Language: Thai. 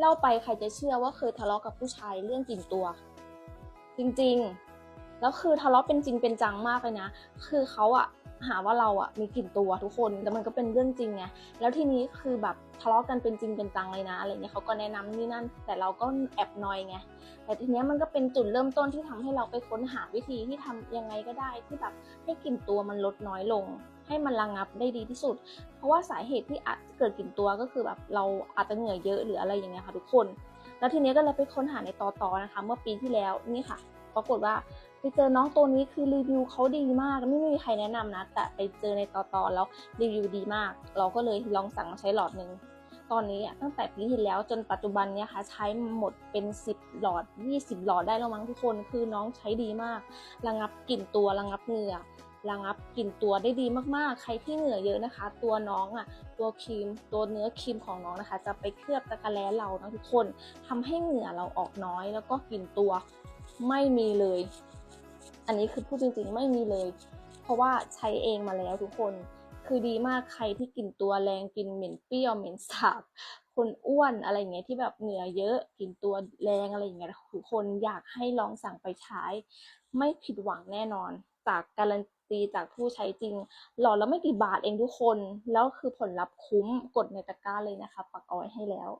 เล่าไปใครจะเชื่อว่าเคยทะเลาะกับผู้ชายเรื่องกลิ่นตัว จริงๆ แล้วคือทะเลาะเป็นจริงเป็นจังมากเลยนะ คือเขาอะหาว่าเราอะมีกลิ่นตัวทุกคนแต่มันก็เป็นเรื่องจริงไงแล้วทีนี้คือแบบทะเลาะกันเป็นจริงเป็นจังเลยนะอะไรเงี้ยเขาก็แนะนำนี่นั่น แต่เราก็แอบนอยไงแต่ทีเนี้ยมันก็เป็นจุดเริ่มต้นที่ทำให้เราไปค้นหาวิธีที่ทำยังไงก็ได้ที่แบบให้กลิ่นตัวมันลดน้อยลง ให้มันระงับได้ดีที่สุด เพราะว่าสาเหตุที่อาจเกิดกลิ่นตัวก็คือแบบเราอาจจะเหงื่อเยอะหรืออะไรอย่างเงี้ยค่ะทุกคน แล้วทีเนี้ยก็เลยไปค้นหาในตอตอนะคะ เมื่อปีที่แล้วนี่ค่ะ ปรากฏว่าไปเจอน้องตัวนี้คือรีวิวเขาดีมาก ไม่มีใครแนะนำนะ แต่ไปเจอในตอตอนแล้วรีวิวดีมาก เราก็เลยลองสั่งมาใช้หลอดหนึ่งตอนนี้ตั้งแต่ปีที่แล้วจนปัจจุบันเนี่ยค่ะใช้หมดเป็น 10 หลอด 20 หลอดได้แล้วมั้งทุกคนคือน้องใช้ดีมาก ระงับกลิ่นตัวระงับเหงื่อระงับกลิ่นตัวได้ดีมากๆ ใครที่เหงื่อเยอะนะคะ ตัวน้องอะ ตัวครีม ตัวเนื้อครีมของน้องนะคะ จะไปเคลือบตะกะแล้เรานะทุกคนทำให้เหงื่อเราออกน้อย แล้วก็กลิ่นตัว ไม่มีเลย อันนี้คือพูดจริงๆไม่มีเลย เพราะว่าใช้เองมาแล้วทุกคน คือดีมากใครที่กลิ่นตัวแรงกลิ่นเหม็นเปรี้ยวเหม็นสาบ คนอ้วนอะไรอย่างเงี้ยที่แบบเหงื่อเยอะกลิ่นตัวแรงอะไรอย่างเงี้ยทุกคนอยากให้ลองสั่งไปใช้ ไม่ผิดหวังแน่นอน จากการันตีจากผู้ใช้จริง หลอดแล้วไม่กี่บาทเองทุกคน แล้วคือผลลัพธ์คุ้มกดในตะกร้าเลยนะคะ ปักเอาไว้ให้แล้ว